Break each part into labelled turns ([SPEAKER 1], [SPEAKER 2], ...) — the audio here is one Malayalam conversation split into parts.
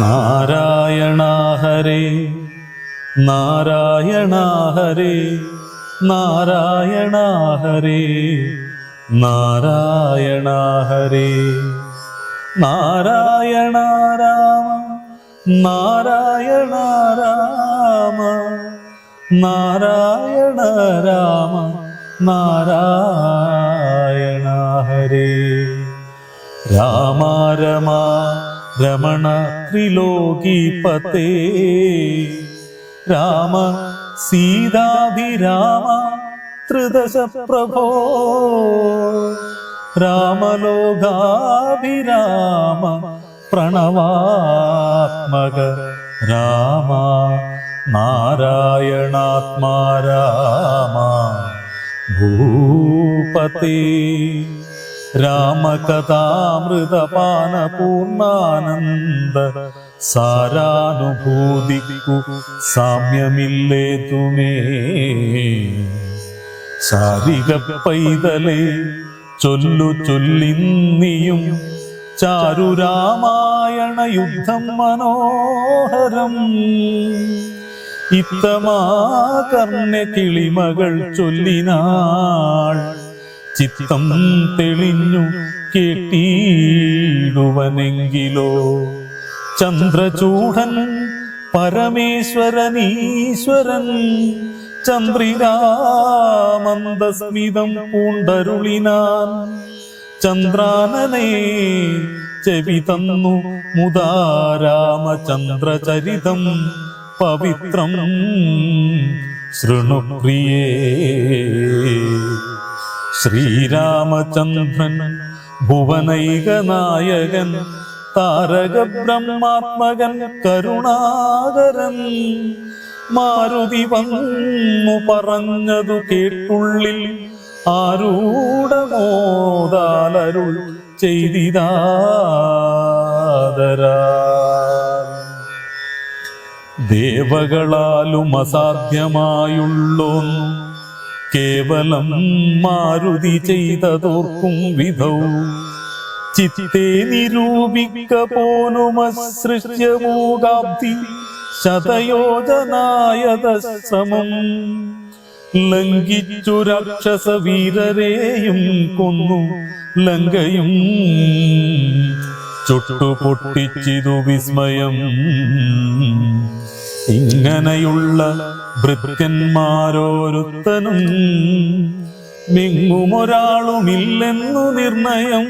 [SPEAKER 1] നാരായണ ഹരേ നാരായണ ഹരേ നാരായണ ഹരേ നാരായണ ഹരേ നാരായണ രാമ നാരായണ രാമ നാരായണ രാമ നാരായണ ഹരേ രാമ രമ രമണ ത്രിലോകീപതേ രാമ സീതാഭിരാമ ത്രിദശ പ്രഭോ രാമലോകാഭിരാമ പ്രണവാത്മക രാമ നാരായണാത്മാ രാമ ഭൂപതേ രാമകഥാമൃതപാനപൂർണാനന്ദ സാരാനുഭൂതിക്കു സാമ്യമില്ലേതുമേ ശാരിക പൈതലേ ചൊല്ലു ചൊല്ലിന്നിയും ചാരുരാമായണ യുദ്ധം മനോഹരം. ഇത്തമാ കർണ്യ കിളിമകൾ ചൊല്ലിനാൾ ചിത്തം തെളിഞ്ഞു കേട്ടിടുവനെങ്കിലോ? ചന്ദ്രചൂടൻ പരമേശ്വരനീശ്വരൻ ചന്ദ്രിരാമന്ദസ്മിതം പൂണ്ടരുളിനാൻ ചന്ദ്രാനനെ ചെവി തന്നു മുതാ രാമചന്ദ്രചരിതം പവിത്രം. ശൃണുപ്രിയേ ശ്രീരാമചന്ദ്രൻ ഭുവനൈകനായകൻ താരക ബ്രഹ്മാത്മകൻ കരുണാകരൻ. മാരുതി വന്നു പറഞ്ഞതു കേട്ടുള്ളിൽ ആരൂഢമോദാലരുൾ ചെയ്തിതാദരാ ദേവകളാലും അസാധ്യമായുള്ളോന്നു കേവലം മാരുതി ചെയ്തതോർക്കും വിധൗ. ചിത്തെ നിരൂപിക്ക പോലുമസൃഷ്യ മൂകാബ്ദി ശതയോജനായത ശ്രമം ലംഘിച്ചു രാക്ഷസ വീരരെയും കൊന്നു ലങ്കയും. ചുട്ടുപൊട്ടിച്ചിതു വിസ്മയം. ഇങ്ങനെയുള്ള ഭൃത്യന്മാരോരുത്തനും മിങ്ങുമൊരാളുമില്ലെന്നു നിർണയം.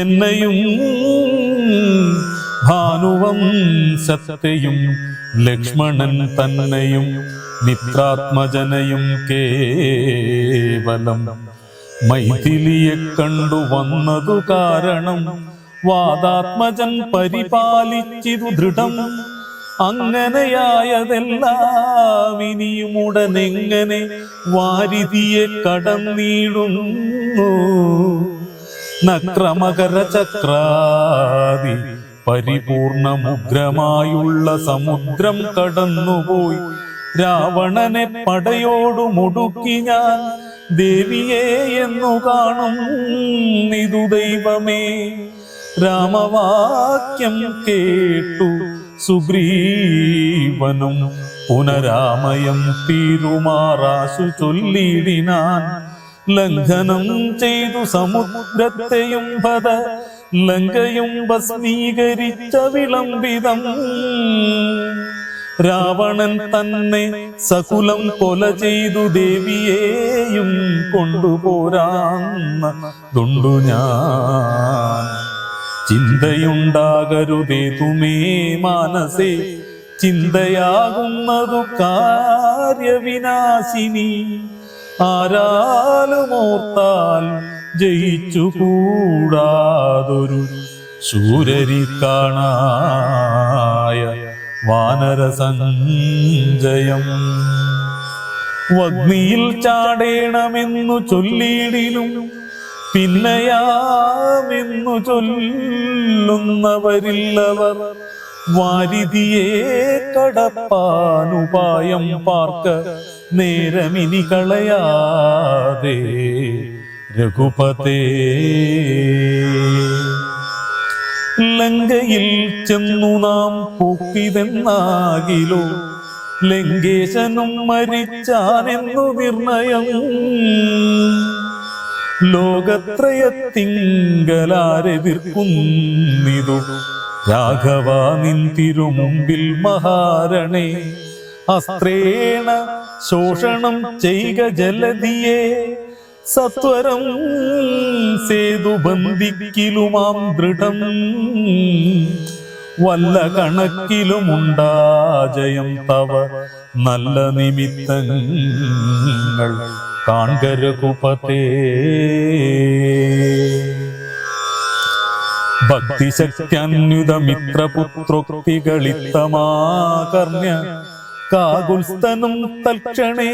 [SPEAKER 1] എന്നെയും ഭാനുവം സത്യയും ലക്ഷ്മണൻ തന്നെയും മിത്രാത്മജനയും കേവലം മൈഥിലിയെ കണ്ടു വന്നതു കാരണം വാദാത്മജൻ പരിപാലിച്ചിതു ദൃഢം. അങ്ങനെയായതെല്ലാം ഇനിയും ഉടനെങ്ങനെ വാരിതിയെ കടന്നിടുന്നു? നക്രമകര ചക്രാതി പരിപൂർണമുഗ്രമായുള്ള സമുദ്രം കടന്നുപോയി. രാവണനെ പടയോടു മുടുക്കി ഞാൻ ദേവിയെ എന്നു കാണും. ഇതു ദൈവമേ. രാമവാക്യം കേട്ടു. സുഗ്രീവനും പുനരാമയം തീരുമാറാശു ചൊല്ലിടിനാൻ. ലംഘനം ചെയ്തു സമുദ്രത്തെയും പത ലങ്കയും ഭസ്മീകരിച്ച വിളംബിതം. രാവണൻ തന്നെ സകുലം കൊല ചെയ്തു ദേവിയെയും കൊണ്ടുപോരാന്നതുണ്ടു ഞാൻ ചിന്തയുണ്ടാകരുതേതുമേ മാനസേ ചിന്തയാകുന്നതു കാര്യവിനാശിനി. ആരാലും ഓർത്താൽ ജയിച്ചു കൂടാതൊരു ശൂരരി കാണായ വാനരസഞ്ജയം വഗ്നിയിൽ ചാടേണമെന്നു ചൊല്ലിയിടിലും പിന്നെയാമെന്നു ചൊല്ലുന്നവരില്ലവർ വാരിതിയെ കടപ്പാനുപായം പാർക്ക നേരമിനി കളയാതെ രഘുപതേ. ലങ്കയിൽ ചെന്നു നാം പൂക്കിതെന്നാകിലോ? ലങ്കേശനും മരിച്ചാനെന്നു നിർണയം. ലോകത്രയത്തിങ്കലാരെതിർക്കുന്നിതു രാഘവ നിൻ തിരുമുമ്പിൽ മഹാരണേ. അസ്ത്രേണ ശോഷണം ചെയ്ക ജലധിയെ സത്വരം സേതു ബന്ധിക്കിലുമാം ദൃഢം. വല്ല കണക്കിലുമുണ്ടാ ജയം തവ. നല്ല നിമിത്തങ്ങൾ കാൺകരകുപതേ ഭക്തിശക്തിയന്യുത മിത്രപുത്രോക്തികളിത്തമാകർണ്യ കാകുൽസ്തനും തൽക്ഷണേ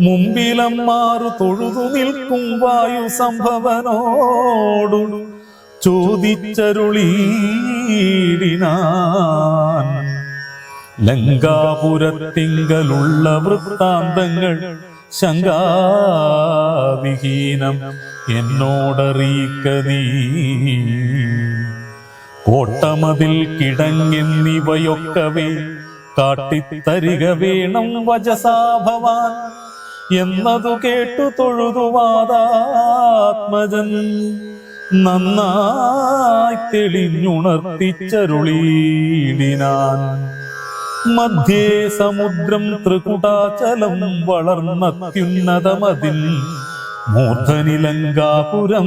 [SPEAKER 1] മുമ്പിലമ്മാറു തൊഴുതു നിൽക്കും വായു സംഭവനോടു ചോദിച്ചരുളീടിനാൻ. ലങ്കാപുരത്തിങ്കലുള്ള വൃത്താന്തങ്ങൾ ശങ്കാവിഹീനം എന്നോടറിയിക്ക നീ. കോട്ടമതിൽ കിടങ്ങെന്നിവയൊക്കവേ കാട്ടിത്തരിക വേണം വജസാഭവാൻ എന്നതു കേട്ടു തൊഴുതുവാദാത്മജൻ നന്നായി തെളിഞ്ഞുണർത്തിച്ചരുളീടിനാൻ മധ്യേ സമുദ്രം ത്രികുടാചലം വളർന്നത്യുന്നതമതിൽ. മൂർധനിലങ്കാപുരം.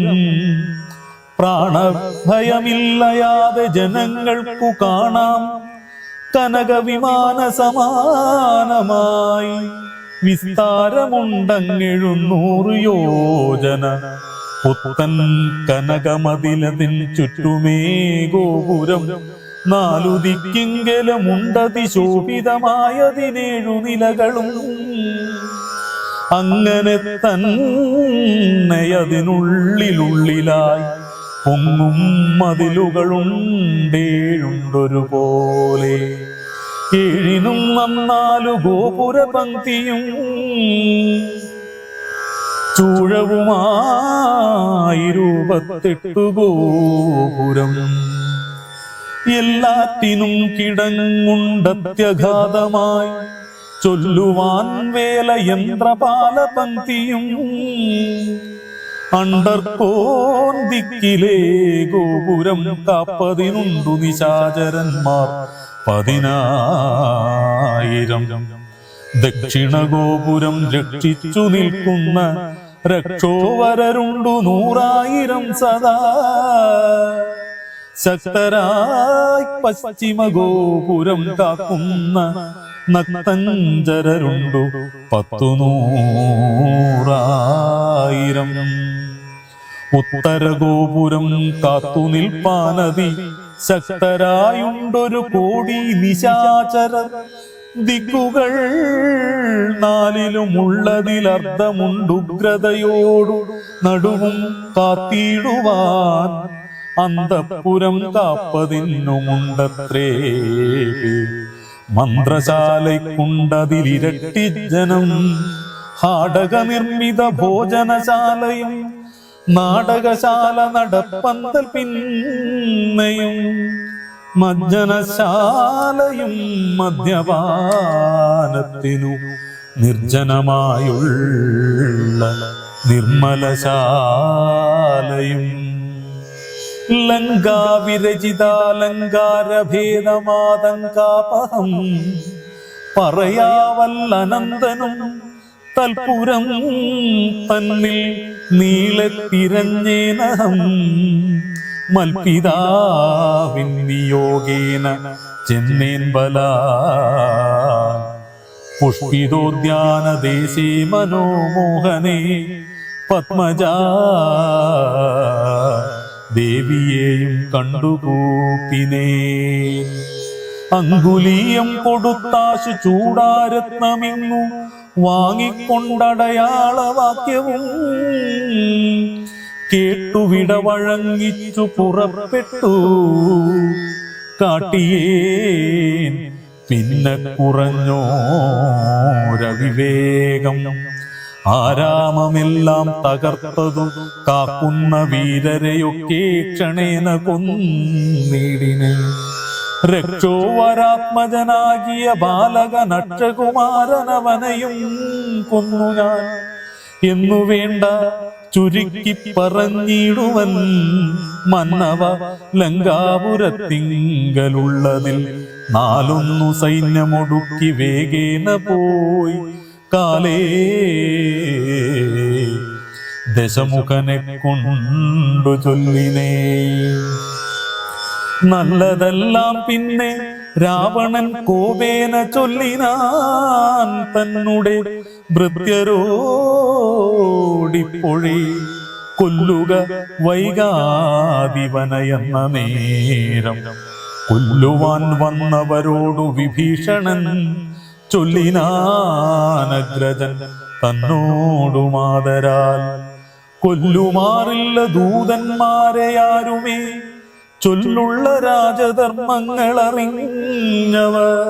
[SPEAKER 1] പ്രാണഭയമില്ലയാതെ ജനങ്ങൾക്കു കാണാം. കനകവിമാന സമാനമായി വിസ്താരമുണ്ടങ്ങെഴുന്നൂറ് യോജന. പുത്തൻ കനകമതിലതിൻ ചുറ്റുമേ ഗോപുരം. നാലു ദിക്കിങ്കലുമുണ്ടതി ശോഭിതമായതിനേഴു നിലകളും. അങ്ങനെ തന്നെ അതിനുള്ളിലുള്ളിലായി പൊങ്ങും മതിലുകളുണ്ടേഴുണ്ടൊരുപോലെ. ഏഴിനും നന്നാലു ഗോപുര പങ്ക്തിയും ചൂഴവുമായി രൂപത്തെട്ടു ഗോപുരം. എല്ലാറ്റിനും കിടങ്ങുണ്ടത്യഘാതമായി. ചൊല്ലുവാൻ വേല യന്ത്രപാല പങ്ക്തിയും ദിക്കിലെ ഗോപുരം കാപ്പതിനുണ്ടു നിശാചരന്മാർ പതിനായിരം. ദക്ഷിണ ഗോപുരം രക്ഷിച്ചു നിൽക്കുന്ന രക്ഷോവരരുണ്ടു നൂറായിരം സദാ. ശക്തരായി പശ്ചിമ ഗോപുരം കാക്കുന്ന നക്തഞ്ചരരുണ്ടു പത്തു നൂറായിരം ഉത്തര ഗോപുരം കാത്തു നിൽപ്പാനതി ശക്തരായുണ്ടൊരു കോടി നിശാചരർ ദിക്കുകൾ. നാലിലുമുള്ളതിലർദ്ധമുണ്ടുഗ്രതയോടു നടുവും കാത്തിടുവാൻ അന്തപുരം കാപ്പതിന്നുമുണ്ടത്രേ. മന്ത്രശാലയ്ക്കുണ്ടതിലിരട്ടി ജനം ഹാടക നിർമ്മിത ഭോജനശാലയും നാടകശാല നടപ്പന്തൽ പിന്നെയും മജ്ജനശാലയും മദ്യപാനത്തിനു നിർജനമായുള്ള നിർമ്മലശാലയും. ലങ്കാവിരചിതാലങ്കാരഭേദമാതങ്കാപഹം പറയാവല്ലനന്ദനും തൽപുരം തന്നിൽ നീളത്തിരഞ്ഞേനഹം മൽപിതാവിൻ നിയോഗേന ചെന്നേൻ ബലാ. പുഷ്പിതോദ്യാനദേശേ മനോമോഹനേ പത്മജ ദേവിയെയും കണ്ടുകൂപ്പിനേ അങ്കുലീയം കൊടുത്താശു ചൂടാരത്നമിങ്ങു വാങ്ങിക്കൊണ്ടടയാളവാക്യവും കേട്ടുവിട വഴങ്ങിച്ചു പുറപ്പെട്ടു. കാട്ടിയേ പിന്നെ കുറഞ്ഞോരവിവേകം ആരാമമെല്ലാം തകർത്തതും കാക്കുന്ന വീരരെയൊക്കെ ക്ഷണേന കൊന്നിടിന്. രക്ഷോവരാത്മജനാകിയ ബാലക നക്ഷകുമാരനവനയും കൊന്നു ഞാൻ. എന്നു വേണ്ട ചുരുക്കി പറഞ്ഞിടുവൻ മന്നവ ലങ്കാപുരത്തിങ്കലുള്ളതിൽ. നാലൊന്നു സൈന്യമൊടുക്കി വേഗേന പോയി. കാലേ ദശമുഖനെ കൊണ്ടു ചൊല്ലിനേ. നല്ലതെല്ലാം പിന്നെ രാവണൻ കോപേന ചൊല്ലിനാൻ തന്നുടെ ഭൃത്യരോടിപ്പൊഴി കൊല്ലുക വൈകാതിവനയെന്ന നേരം. കൊല്ലുവാൻ വന്നവരോടു വിഭീഷണൻ ചൊല്ലിനാനഗ്രജൻ തന്നോടു മാതരാൽ. കൊല്ലുമാറില്ല ദൂതന്മാരെയാരുമേ ചൊല്ലുള്ള രാജധർമ്മങ്ങൾ അറിഞ്ഞവർ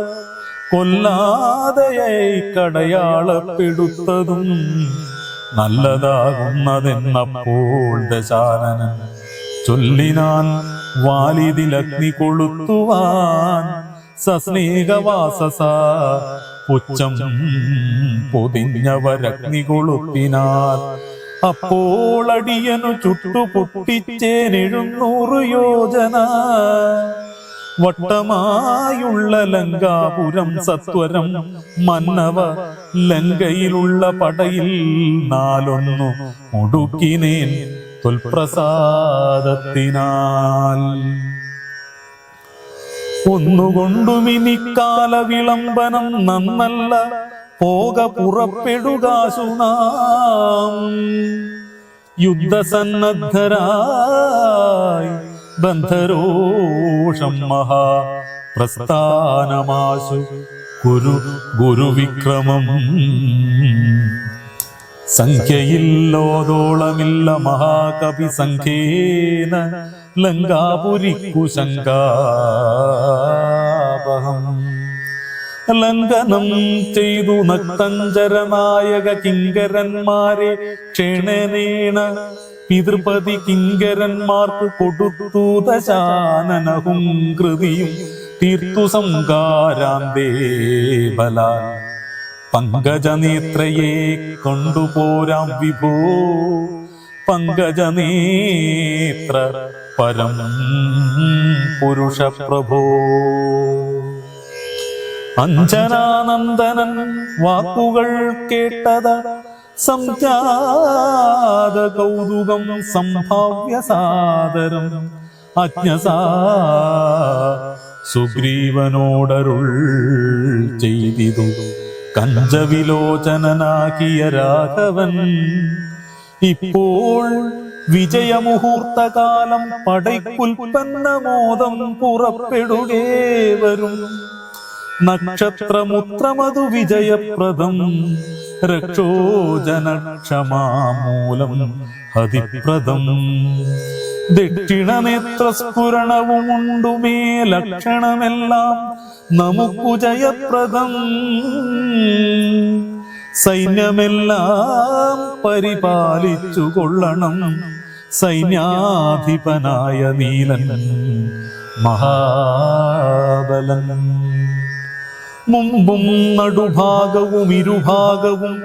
[SPEAKER 1] കൊല്ലാതെയായി കടയാളപ്പെടുത്തതും നല്ലതാകുന്നതെന്നപ്പോൾ ദശാനനൻ ചൊല്ലിനാൻ വാലിതിലഗ്നി കൊളുത്തുവാൻ സസ്നേഹവാസസ പുച്ഛം പൊതിഞ്ഞവരഗ്നി കൊളുത്തിനാൽ അപ്പോൾ അടിയനു ചുട്ടുപൊട്ടിച്ചേനെഴുന്നൂറ് യോജന. വട്ടമായുള്ള ലങ്കാപുരം സത്വരം മന്നവ ലങ്കയിലുള്ള പടയിൽ നാലൊന്നു മുടുക്കിനേൻ തൊൽപ്രസാദത്തിനാൽ. ഒന്നുകൊണ്ടുമിനിക്കാല വിളംബനം നന്നല്ല. പോക പുറപ്പെടുക യുദ്ധസന്നദ്ധരായി ബന്ധരോഷം മഹാ പ്രസ്ഥാനമാശു. ഗുരു ഗുരുവിക്രമം. സംഖ്യയില്ലോതോളമില്ല മഹാകവി സംഖ്യേന ലങ്കാപുരിക്കു ശങ്കാപഹം ലംഘനം ചെയ്തു നക്തഞ്ചരനായക കിങ്കരന്മാരെ ക്ഷണനേണ പിതൃപതി കിങ്കരന്മാർക്ക് കൊടുത്തു ദശാനനഹും കൃതിയും. തീർത്തു സംകാരാന്തേ ബലാൽ പങ്കജനേത്രയെ കൊണ്ടുപോരാം വിഭോ. പങ്കജനേത്ര പരം പുരുഷ പ്രഭോ അഞ്ജനാനന്ദനൻ വാക്കുകൾ കേട്ടത സംജാത കൗതുകം സംഭാവ്യ സാദരം അജ്ഞസാ സുഗ്രീവനോടരുൾ ചെയ്തിതു. കഞ്ചവിലോചനനാക്കിയ രാഘവൻ ഇപ്പോൾ വിജയമുഹൂർത്തകാലം പടയ്ക്കുൽപ്പന്നമോദം മോദം വരും. നക്ഷത്രമുത്രമതു വിജയപ്രദം. രക്ഷോജനക്ഷമാമൂലം ഹതിപ്രദം. ദക്ഷിണനേത്ര സ്ഫുരണവുമുണ്ടുമേ ലക്ഷണമെല്ലാം നമുക്കു ജയപ്രദം സൈന്യമെല്ലാം പരിപാലിച്ചു കൊള്ളണം സൈന്യാധിപനായ നീലൻ മഹാബലൻ. മുമ്പും നടുഭാഗവും ഇരുഭാഗവും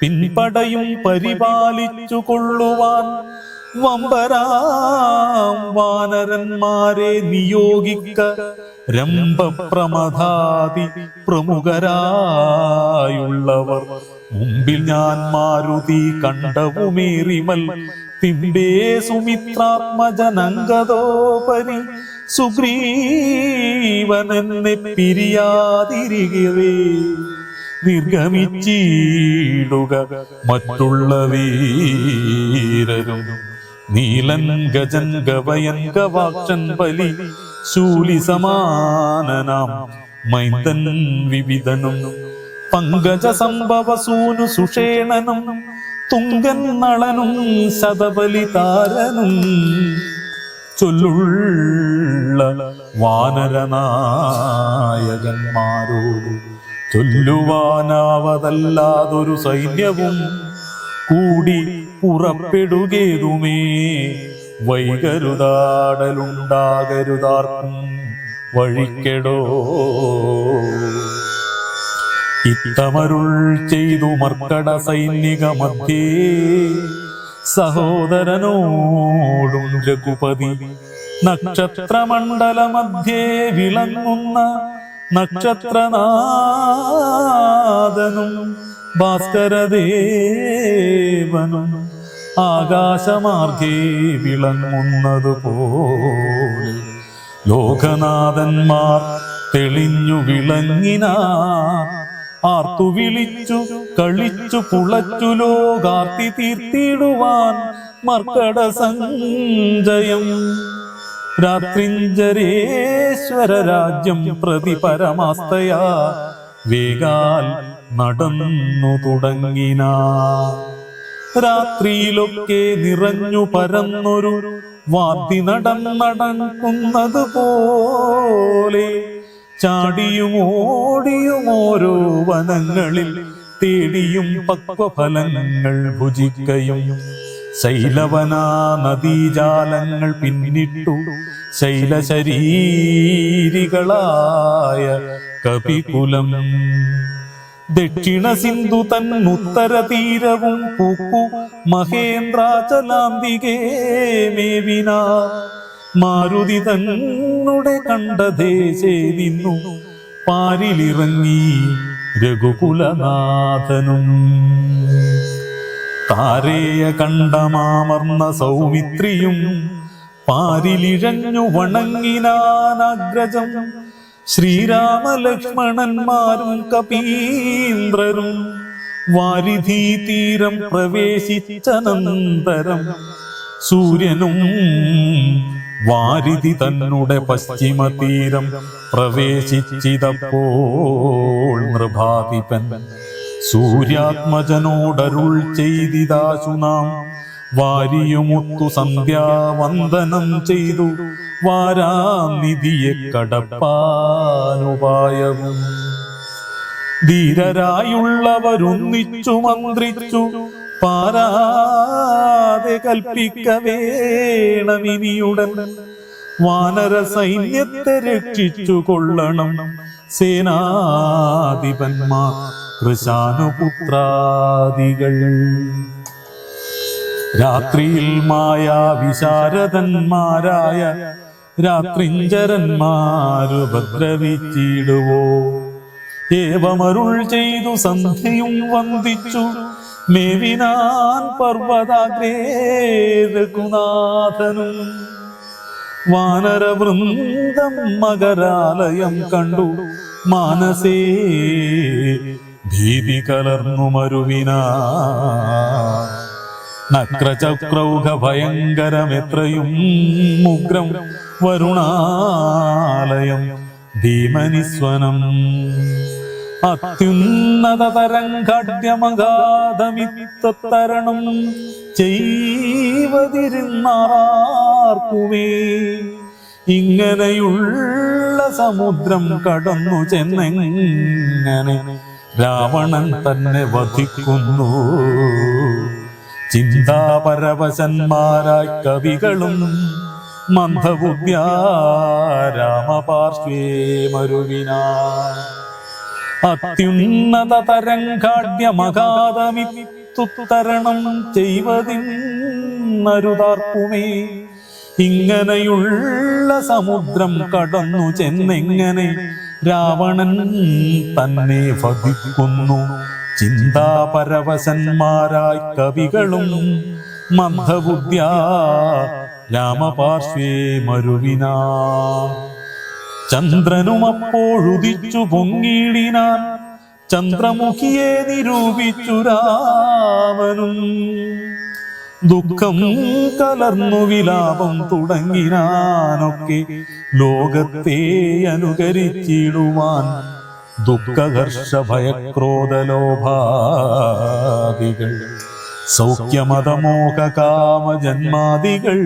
[SPEAKER 1] പിൻപടയും പരിപാലിച്ചു കൊള്ളുവാൻ വമ്പരാം വാനരന്മാരെ നിയോഗിക്ക രംഭപ്രമഥാതി പ്രമുഖരായുള്ളവർ. മുമ്പിൽ ഞാൻ മാരുതി കണ്ടവുമേറിമൽ പിമ്പേ സുമിത്രാത്മജനങ്കതോപരി സുഗ്രീവനെന്നെ പിരിയാതിരികവേ നിർഗമിച്ചിടുക മറ്റുള്ള വീരരും. നീലൻ ഗജൻ ഗവയൻ ഗവാക്ഷൻ ബലി ശൂലി സമാനനാം. മൈന്ദൻ വിവിധനും പങ്കജ സംഭവ സൂനു സുഷേണനും തുങ്കൻ നളനും ശതബലി താരനും ചൊല്ലുള്ള വാനരനായകന്മാരോട് ചൊല്ലുവാനാവതല്ലാതൊരു സൈന്യവും കൂടി പുറപ്പെടുകേതുമേ. വൈകരുതാടലുണ്ടാകരുതാർക്കും വഴിക്കെടോ. ഇത്തമരുൾ ചെയ്തു മർക്കട സൈനിക മധ്യേ സഹോദരനോടും രഘുപതി നക്ഷത്രമണ്ഡല മധ്യേ വിളങ്ങുന്ന നക്ഷത്രനാദനും ഭാസ്കരദേവനും ആകാശമാർഗേ വിളങ്ങുന്നതുപോലെ ലോകനാഥന്മാർ തെളിഞ്ഞു വിളങ്ങിന ആർത്തു വിളിച്ചു കളിച്ചു പുളച്ചു ലോകാർത്തി തീർത്തിടുവാൻ മർക്കട സഞ്ജയം. രാത്രിഞ്ചരേശ്വര രാജ്യം പ്രതി പരമാസ്തയാ വേഗാൽ നടന്നു തുടങ്ങിന. രാത്രിയിലൊക്കെ നിറഞ്ഞു പരന്നൊരു വാദ്യ നടന്നടക്കുന്നത് പോലെ ചാടിയും ഓടിയും ഓരോ വനങ്ങളിൽ തേടിയും പക്വഫലങ്ങൾ ഭുജിക്കയും ശൈലവനാ നദീജാലങ്ങൾ പിന്നിട്ടു ശൈലശരീരികളായ കപികുലം. ദക്ഷിണ സിന്ധു തൻ ഉത്തര തീരവും പൂക്കു മഹേന്ദ്രാചലാന്തികേ മേവിന മാരുതി തന്നുടെ കണ്ടതേ ചെയ്തിന്നു. പാരിലിറങ്ങി രഘുകുലനാഥനും. താരേയ കണ്ടമാമർന്ന സൗമിത്രിയും പാരിലിഴഞ്ഞു വണങ്ങിനാനഗ്രജം ശ്രീരാമലക്ഷ്മണന്മാരും കപീന്ദ്രരും വാരിധീതീരം പ്രവേശിച്ചനന്തരം. സൂര്യനും വാരിധി തന്നുടെ പശ്ചിമതീരം പ്രവേശിച്ചിതപ്പോൾ നൃഭാതിപൻ സൂര്യാത്മജനോടരുൾ ചെയ്തിതാശു നാം. വാരിയുമുത്തു സന്ധ്യാവന്ദനം ചെയ്തു. വാരാനിധിയെ കടപ്പാനുപായവും. ധീരരായുള്ളവരൊന്നിച്ചു മന്ത്രിച്ചു. പാരാതെ കൽപ്പിക്ക വേണമിനിയുടൻ വാനര സൈന്യത്തെ രക്ഷിച്ചു കൊള്ളണം. സേനാധിപന്മാർ കൃശാനുപുത്രാദികൾ രാത്രിയിൽ മായാ വിശാരദന്മാരായ രാത്രിഞ്ചരന്മാരു ഭദ്രവിച്ചിടുവോ ഏവമരുൾ ചെയ്തു സന്ധ്യയും വന്ദിച്ചു. മേവിനാൻ പർവതാഗ്രേ വാനരവൃന്ദം മകരാലയം കണ്ടു. മാനസേ ഭീതി കലർന്നു മരുവിന നക്രചക്രൗഘ ഭയങ്കരമെത്രയും ഉഗ്രം വരുണാലയം ഭീമനിസ്വനം. അത്യുന്നത തരംഗാഢ്യമഗാധമിത്തരണം ചെയ്വതിരുന്നാർക്കുമേ. ഇങ്ങനെയുള്ള സമുദ്രം കടന്നു ചെന്നെങ്ങനെ രാവണൻ തന്നെ വധിക്കുന്നു. ചിന്താപരവശന്മാരായി കവികളും മന്ദബുദ്ധ്യ രാമപാർശ്വേ മരുവിനാ. അത്യുന്നത തരംഗാഢ്യമകാതമിത്തുത്തരണം ചെയ്വതിന്നരുതാർക്കുമേ ഇങ്ങനെയുള്ള സമുദ്രം കടന്നു ചെന്നെങ്ങനെ രാവണൻ തന്നെ വധിക്കുന്നു. ചിന്താപരവശന്മാരായി കവികളും മന്ദബുദ്ധ്യ രാമപാർശ്വേ മരുവിനാ. ചന്ദ്രനും അപ്പോഴുദിച്ചു പൊങ്ങിയിടിനാൻ ചന്ദ്രമുഖിയെ നിരൂപിച്ചു രാമനും. ദുഃഖം കലർന്നു വിലാപം തുടങ്ങിനാനൊക്കെ ലോകത്തെ അനുകരിച്ചിടുവാൻ ദുഃഖഹർഷ ഭയക്രോധലോഭാദികൾ സൗഖ്യമതമോഹ കാമജന്മാദികൾ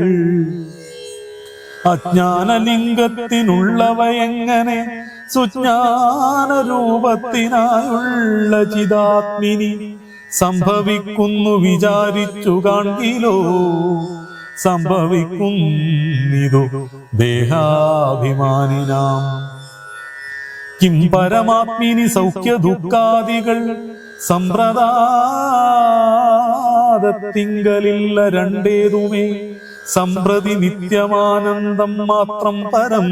[SPEAKER 1] അജ്ഞാനലിംഗത്തിനുള്ളവയെങ്ങനെ സുജ്ഞാന രൂപത്തിനായുള്ള ചിതാത്മിനി സംഭവിക്കുന്നു വിചാരിച്ചു കാണിലോ സംഭവിക്കുന്നിതു ദേഹാഭിമാനിനാം. കിം പരമാത്മിനി സൗഖ്യ ദുഃഖാദികൾ സമ്പ്രദാതത്തിങ്കലില്ല രണ്ടേതുമേ. സമ്പ്രതി നിത്യമാനന്ദം മാത്രം പരം.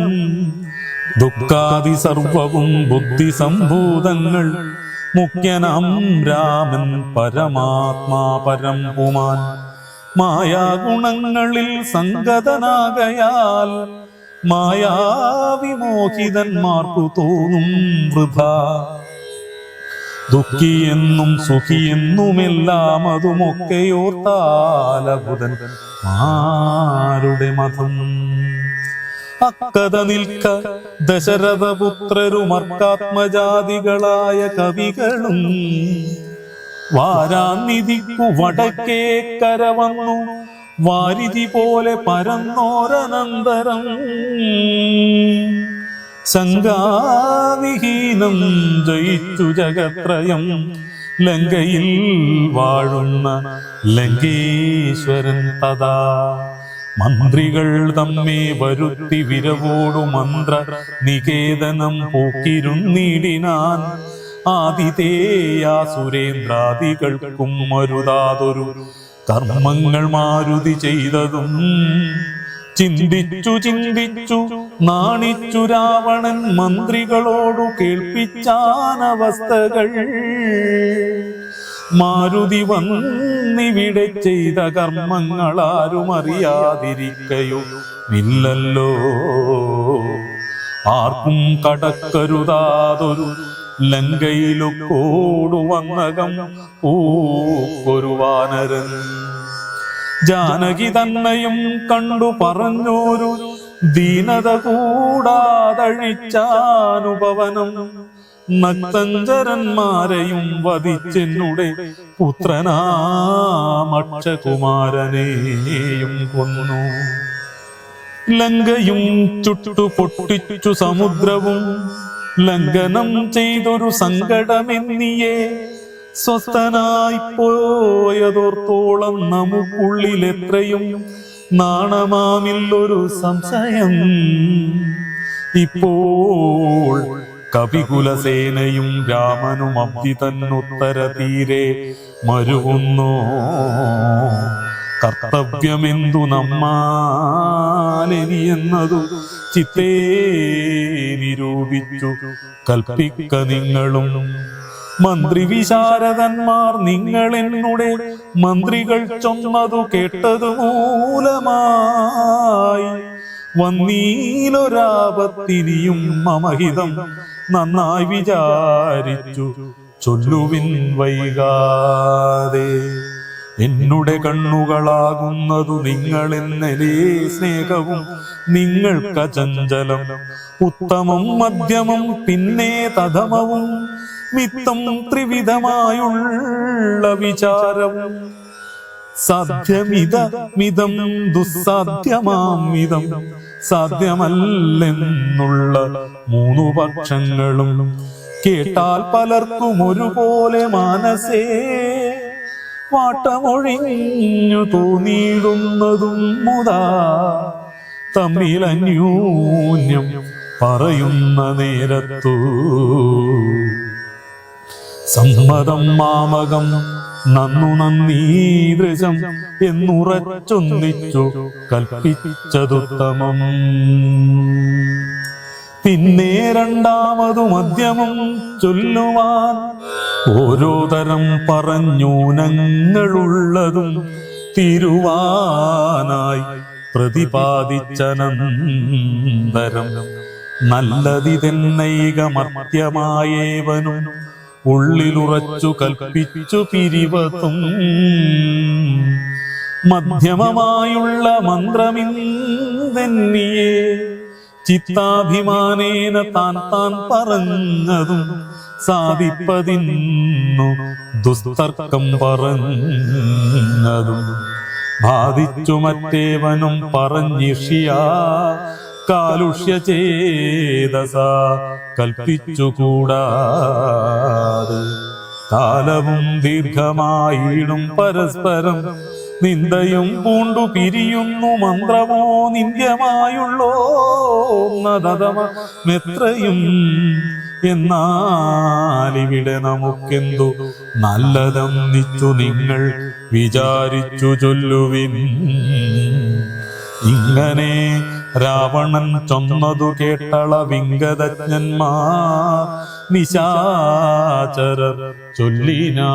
[SPEAKER 1] ദുഃഖാദി സർവവും ബുദ്ധി സംഭൂതങ്ങൾ മുഖ്യനാം രാമൻ പരമാത്മാ പരം പുമാൻ. മായാഗുണങ്ങളിൽ സംഗതനാകയാൽ മായാവിമോഹിതന്മാർക്കു തോന്നും വൃഥ. ദുഃഖിയെന്നും സുഖിയെന്നുമെല്ലാം അതുമൊക്കെയോർത്താലബുധൻ ആരുടെ മതം? അക്കഥ നിൽക്ക ദശരഥപുത്രരുമർക്കാത്മജാതികളായ കവികളും വാരാനിധിക്കു വടക്കേ കര വന്നു. വാരിധി പോലെ പരന്നോരനന്തരം ശങ്കാവിഹീനം ജയിച്ചു ജഗത്രയം ലങ്കയിൽ വാഴുന്ന ലങ്കേശ്വരൻ തഥാ. മന്ത്രികൾ തമ്മെ വരുത്തി വിരവോടു മന്ത്ര നികേതനം പൂക്കിരുന്നിടിനാൻ. ആദിതേയാ സുരേന്ദ്രാദികൾക്കും മരുതാതൊരു കർമ്മങ്ങൾ മാരുതി ചെയ്തതും ചിന്തിച്ചു ചിന്തിച്ചു. നാണിച്ചു രാവണൻ മന്ത്രികളോടു കേൾപ്പിച്ചാനവസ്ഥകൾ. മാരുതി വന്നിവിടെ ചെയ്ത കർമ്മങ്ങൾ ആരും അറിയാതിരിക്കയോ? ഇല്ലല്ലോ. ആർക്കും കടക്കരുതാതൊരു ലങ്കയിലൊക്കോടു ഓ പൂക്കൊരു വാനരൻ ജാനകി തന്നെയും കണ്ടു പറഞ്ഞോരു ദീനത കൂടാതഴിച്ചാനുഭവനം. നക്തഞ്ചരന്മാരെയും വധിച്ചെന്നുടെ പുത്രനാമക്ഷകുമാരനെയും കൊന്നു. ലങ്കയും ചുട്ടു പൊട്ടിച്ചു സമുദ്രവും. ലംഘനം ചെയ്തൊരു സങ്കടമെന്നിയേ സ്വസ്ഥനായി പോയതോർത്തോളം നമുക്കുള്ളിൽ എത്രയും നാണമാമില്ലൊരു സംശയം. ഇപ്പോൾ കവികുലസേനയും രാമനും അബ്ദി തന്നുത്തര തീരെ മരുകുന്നു കർത്തവ്യമെന്തു നമ്മാലെനിയെന്നതു ചിത്തേ നിരൂപിച്ചു. കൽപ്പിക്ക നിങ്ങളും മന്ത്രി വിശാരദന്മാർ നിങ്ങൾ എന്നുടെ മന്ത്രികൾ ചൊന്നതു കേട്ടതു മൂലമായി. വന്നീലൊരാപത്തിനിയും മമഹിതം നന്നായി വിചാരിച്ചു. ചൊല്ലുവിൻ വൈകാതെ എന്നുടെ കണ്ണുകളാകുന്നതു നിങ്ങളെന്നലേ സ്നേഹവും നിങ്ങൾക്ക് ചഞ്ചലം ഉത്തമം മധ്യമം പിന്നെ തഥമവും മിത്തം ത്രിവിധമായുള്ള വിചാരം. സാധ്യമിത മിതം ദുസ്സാധ്യമാം മിതം. സാധ്യമല്ലെന്നുള്ള മൂന്നു പക്ഷങ്ങളും കേട്ടാൽ പലർക്കും ഒരുപോലെ മാനസേ. വാട്ടമൊഴിഞ്ഞു തോന്നിയിടുന്നതും മുതാ. തമ്മിലന്യൂന്യം പറയുന്ന നേരത്തു. സമ്മതം മാമകം. നന്നു നന്ദീദൃശം എന്നുറച്ചൊന്നിച്ചു കൽപ്പിച്ചതുത്തമം പിന്നെ രണ്ടാമതു മദ്യമം ചൊല്ലുവാൻ ഓരോ തരം പറഞ്ഞൂനങ്ങളുള്ളതും തിരുവാനായി പ്രതിപാദിച്ചനന്തരം. നല്ലതിതെന്നൈകമർത്യമായേവനും ഉള്ളിലുറച്ചു കൽപ്പിച്ചു പിരിവത്തും മധ്യമമായുള്ള മന്ത്രമിന്തെന്നിയെ ചിത്താഭിമാനേന താൻ താൻ പറഞ്ഞതും സാധിപ്പതിന്നു ദുസ്തർക്കം പറഞ്ഞതും. ബാധിച്ചു മറ്റേവനും പറഞ്ഞിഷിയ കാലുഷ്യ ചേതസ കൽപ്പിച്ചുകൂടാതെ കാലവും ദീർഘമായിടും പരസ്പരം നിന്ദയും പൂണ്ടു പിരിയുന്നു മന്ത്രമോ നിന്ദ്യമായുള്ളോ നദതമെത്രയും എന്നാലിവിടെ നമുക്കെന്തു നല്ലതെന്നിച്ചു നിങ്ങൾ വിചാരിച്ചു ചൊല്ലുവിൻ. ഇങ്ങനെ രാവണൻ ചൊന്നതു കേട്ടള വിംഗതജ്ഞന്മാർ നിശാചരർ ചൊല്ലിനാ.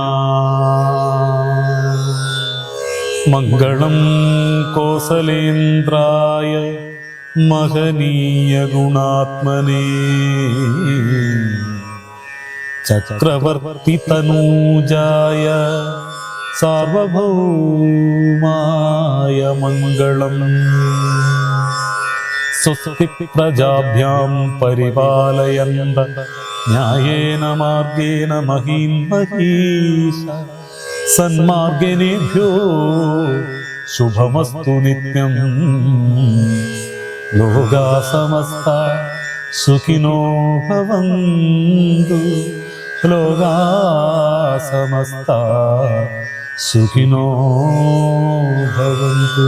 [SPEAKER 1] മംഗളം കോസലേന്ദ്രായ മഹനീയ ഗുണാത്മനേ ചക്രവർത്തി തനൂജായ സാർവഭൗമായ മംഗളം. സ്വസ്തി പ്രജാഭ്യാം പരിപാലയന്ത ന്യായേന മാർഗേണ മഹീം മഹീഷ സന്മാർഗനേഭ്യോ ശുഭമസ്തു നിത്യം ലോകാ സമസ്ത സുഖിനോ ഭവന്തു ലോകാ സമസ്ത സുഖിനോ ഭവന്തു